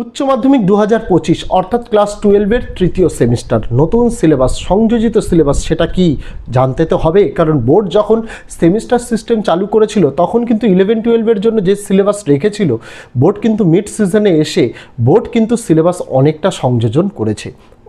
উচ্চ মাধ্যমিক দু হাজার পঁচিশ, অর্থাৎ ক্লাস টুয়েলভের তৃতীয় সেমিস্টার। নতুন সিলেবাস, সংযোজিত সিলেবাস, সেটা কি জানতে তো হবে, কারণ বোর্ড যখন সেমিস্টার সিস্টেম চালু করেছিল, তখন কিন্তু ইলেভেন টুয়েলভের জন্য যে সিলেবাস রেখেছিল, বোর্ড কিন্তু মিড সিজনে এসে, বোর্ড কিন্তু সিলেবাস অনেকটা সংযোজন করেছে।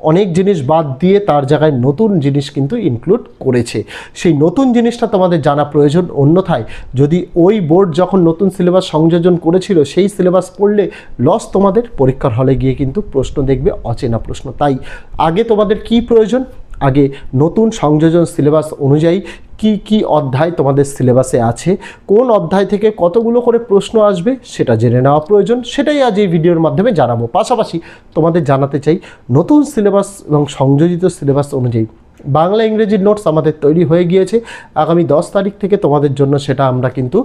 অনেক জিনিস বাদ দিয়ে তার জায়গায় নতুন জিনিস কিন্তু ইনক্লুড করেছে। সেই নতুন জিনিসটা তোমাদের জানা প্রয়োজন। অন্যথায় যদি ওই বোর্ড যখন নতুন সিলেবাস সংযোজন করেছিল, সেই সিলেবাস পড়লে লস তোমাদের পরীক্ষার হলে গিয়ে কিন্তু প্রশ্ন দেখবে অচেনা প্রশ্ন। তাই আগে তোমাদের কি প্রয়োজন? আগে নতুন সংযোজন সিলেবাস অনুযায়ী কি কি অধ্যায় তোমাদের সিলেবাসে আছে, কোন অধ্যায় থেকে কতগুলো করে প্রশ্ন আসবে সেটা জেনে নেওয়া প্রয়োজন, সেটাই আজ এই ভিডিওর মাধ্যমে জানাব। পাশাপাশি তোমাদের জানাতে চাই, নতুন সিলেবাস এবং সংযোজিত সিলেবাস অনুযায়ী বাংলা ইংরেজির নোটস আমাদের তৈরি হয়ে গিয়েছে। আগামী দশ তারিখ থেকে তোমাদের জন্য সেটা আমরা কিন্তু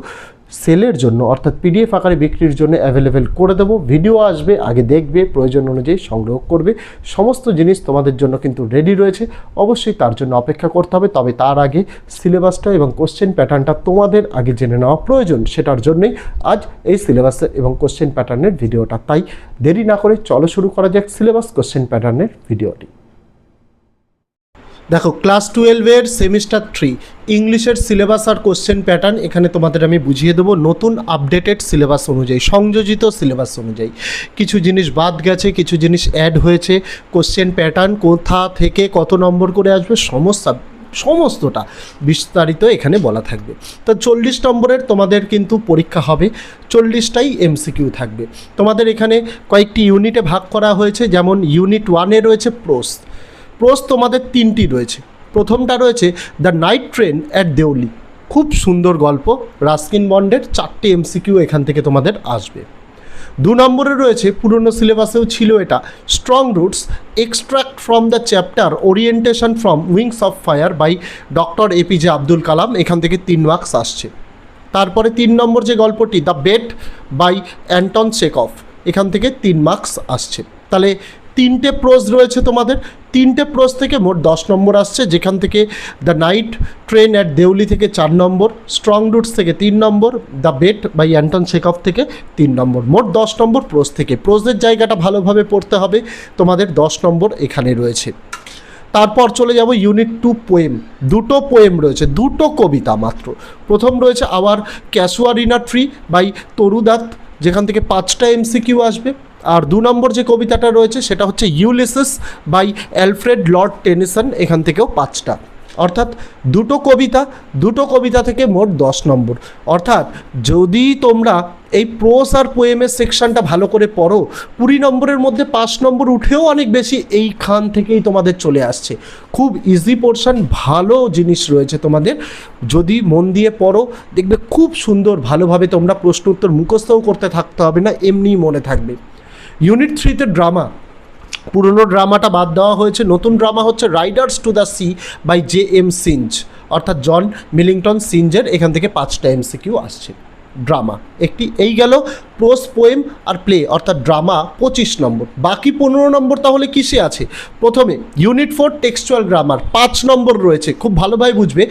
সেলের জন্য, অর্থাৎ পিডিএফ আকারে বিক্রির জন্য অ্যাভেলেবেল করে দেবো। ভিডিও আসবে, আগে দেখবে, প্রয়োজন অনুযায়ী সংগ্রহ করবে। সমস্ত জিনিস তোমাদের জন্য কিন্তু রেডি রয়েছে। অবশ্যই তার জন্য অপেক্ষা করতে হবে। তবে তার আগে সিলেবাসটা এবং কোশ্চেন প্যাটার্নটা তোমাদের আগে জেনে নেওয়া প্রয়োজন, সেটার জন্যই আজ এই সিলেবাস এবং কোশ্চেন প্যাটার্নের ভিডিওটা। তাই দেরি না করে চলো শুরু করা যাক সিলেবাস কোশ্চেন প্যাটার্নের ভিডিওটি। দেখো ক্লাস টুয়েলভের সেমিস্টার থ্রি ইংলিশের সিলেবাস আর কোশ্চেন প্যাটার্ন এখানে তোমাদের আমি বুঝিয়ে দেবো নতুন আপডেটেড সিলেবাস অনুযায়ী, সংযোজিত সিলেবাস অনুযায়ী। কিছু জিনিস বাদ গেছে, কিছু জিনিস অ্যাড হয়েছে কোশ্চেন প্যাটার্ন কোথা থেকে কত নম্বর করে আসবে, সমস্ত সমস্তটা বিস্তারিত এখানে বলা থাকবে। তো চল্লিশ নম্বরের তোমাদের কিন্তু পরীক্ষা হবে, চল্লিশটাই এমসিকিউ থাকবে। তোমাদের এখানে কয়েকটি ইউনিটে ভাগ করা হয়েছে, যেমন ইউনিট ওয়ানে রয়েছে প্রোস প্রোস তোমাদের তিনটি রয়েছে। প্রথমটা রয়েছে the night train at Deoli খুব সুন্দর গল্প। রাস্কিন বন্ডের চারটে এমসিকিউ এখান থেকে তোমাদের আসবে। দু নম্বরে রয়েছে, পুরনো সিলেবাসেও ছিল এটা strong roots extract from the chapter orientation from wings of fire by doctor APJ Abdul Kalam এখান থেকে তিন মার্কস আসছে। তারপরে তিন নম্বর যে গল্পটি the bet by Anton Chekhov এখান থেকে তিন মার্কস আসছে। তাহলে তিনটে প্রোজ রয়েছে তোমাদের। তিনটে প্রোজ থেকে মোট দশ নম্বর আসছে, যেখান থেকে the night train at Deoli থেকে চার নম্বর স্ট্রং রুটস থেকে তিন নম্বর the bet by Anton Chekhov থেকে তিন নম্বর। মোট দশ নম্বর প্রোজ থেকে। প্রোজের জায়গাটা ভালোভাবে পড়তে হবে, তোমাদের দশ নম্বর এখানে রয়েছে। তারপর চলে যাব ইউনিট টু পোয়েম দুটো পোয়েম রয়েছে, দুটো কবিতা মাত্র। প্রথম রয়েছে our casuarina tree by Toru Dutt যেখান থেকে পাঁচটা এমসিকিউ আসবে। আর দু নম্বর যে কবিতাটা রয়েছে, সেটা হচ্ছে Ulysses by Alfred Lord Tennyson, এখান থেকেও পাঁচটা। অর্থাৎ দুটো কবিতা দুটো কবিতা থেকে মোট দশ নম্বর। অর্থাৎ যদি তোমরা এই প্রোস আর পোয়েমের সেকশনটা ভালো করে পড়ো, কুড়ি নম্বরের মধ্যে পাঁচ নম্বর উঠেও অনেক বেশি এইখান থেকেই তোমাদের চলে আসছে। খুব ইজি পোর্শন ভালো জিনিস রয়েছে তোমাদের। যদি মন দিয়ে পড়ো, দেখবে খুব সুন্দর, ভালোভাবে তোমরা প্রশ্ন উত্তর মুখস্থও করতে থাকতে হবে না, এমনিই মনে থাকবে। ইউনিট থ্রিতে ড্রামা পুরনো ড্রামাটা বাদ দেওয়া হয়েছে। নতুন ড্রামা হচ্ছে riders to the sea by J M Synge অর্থাৎ জন মিলিংটন সিঞ্জের এখান থেকে পাঁচটা এমসিকিউ আসছে। ড্রামা একটি এই গেল প্রোস পোয়েম আর প্লে অর্থাৎ ড্রামা পঁচিশ নম্বর। বাকি পনেরো নম্বর তাহলে কিসে আছে? প্রথমে ইউনিট ফোর টেক্সচুয়াল গ্রামার পাঁচ নম্বর রয়েছে। খুব ভালোভাবে বুঝবে।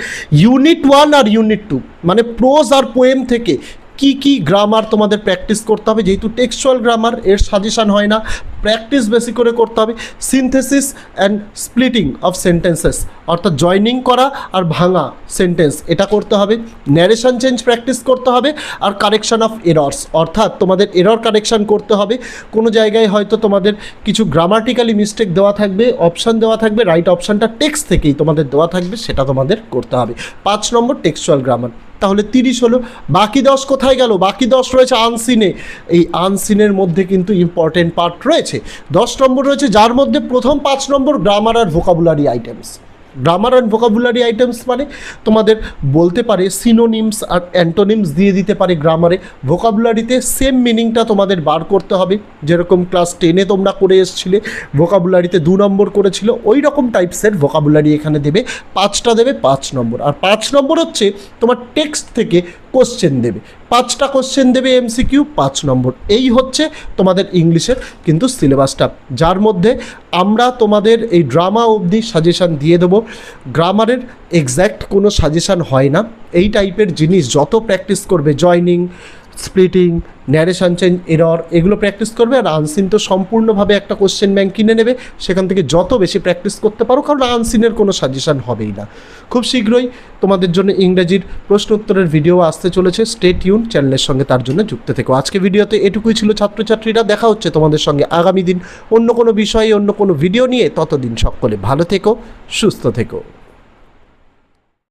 ইউনিট ওয়ান আর ইউনিট টু মানে প্রোজ আর পোয়েম থেকে কি কি গ্রামার তোমাদের প্র্যাকটিস করতে হবে? যেহেতু টেক্সচুয়াল গ্রামার এর সাজেশন হয় না। প্র্যাকটিস বেশি করে করতে হবে। Synthesis and splitting of sentences অর্থাৎ জয়নিং করা আর ভাঙা সেন্টেন্স এটা করতে হবে। ন্যারেশন চেঞ্জ প্র্যাকটিস করতে হবে আর কারেকশন অফ এরর্স অর্থাৎ তোমাদের এরর কারেকশন করতে হবে। কোনো জায়গায় হয়তো তোমাদের কিছু গ্রামাটিক্যালি মিস্টেক দেওয়া থাকবে অপশান দেওয়া থাকবে রাইট অপশানটা টেক্সট থেকেই তোমাদের দেওয়া থাকবে, সেটা তোমাদের করতে হবে। পাঁচ নম্বর টেক্সচুয়াল গ্রামার তাহলে তিরিশ হলো, বাকি দশ কোথায় গেল? বাকি দশ রয়েছে আনসিনে। এই আনসিনের মধ্যে কিন্তু ইম্পর্টেন্ট পার্ট রয়েছে। দশ নম্বর রয়েছে, যার মধ্যে প্রথম পাঁচ নম্বর grammar R vocabulary items grammar and vocabulary items মানে তোমাদের বলতে পারে সিনোনিমস আর অ্যান্টোনিমস দিয়ে দিতে পারে গ্রামারে ভোকাবুলারিতে সেম মিনিংটা তোমাদের বার করতে হবে। যেরকম ক্লাস টেনে তোমরা করে এসছিলে ভোকাবুলারিতে দু নম্বর করেছিল, ওই রকম টাইপসের ভোকাবুলারি এখানে দেবে। পাঁচটা দেবে, পাঁচ নম্বর। আর পাঁচ নম্বর হচ্ছে তোমার টেক্সট থেকে কোশ্চেন দেবে। পাঁচটা কোশ্চেন দেবে এমসিকিউ পাঁচ নম্বর। এই হচ্ছে তোমাদের ইংলিশের কিন্তু সিলেবাসটা। যার মধ্যে আমরা তোমাদের এই ড্রামা অবধি সাজেশান দিয়ে দেবো। গ্রামারের এক্স্যাক্ট কোনো সাজেশান হয় না। এই টাইপের জিনিস যত প্র্যাকটিস করবে joining splitting narration change error এগুলো প্র্যাকটিস করবে আর আনসিন তো সম্পূর্ণভাবে একটা কোশ্চেন ব্যাংক কিনে নেবে। সেখান থেকে যত বেশি প্র্যাকটিস করতে পারো, কারণ আনসিনের কোনো সাজেশান হবেই না। খুব শীঘ্রই তোমাদের জন্য ইংরেজির প্রশ্ন উত্তরের ভিডিও আসতে চলেছে। স্টেট ইউন চ্যানেলের সঙ্গে তার জন্য যুক্ত থেকো। আজকে ভিডিওতে এটুকুই ছিল ছাত্রছাত্রীরা। দেখা হচ্ছে তোমাদের সঙ্গে আগামী দিন অন্য কোনো বিষয়ে, অন্য কোনো ভিডিও নিয়ে। ততদিন সকলে ভালো থেকো, সুস্থ থেকো।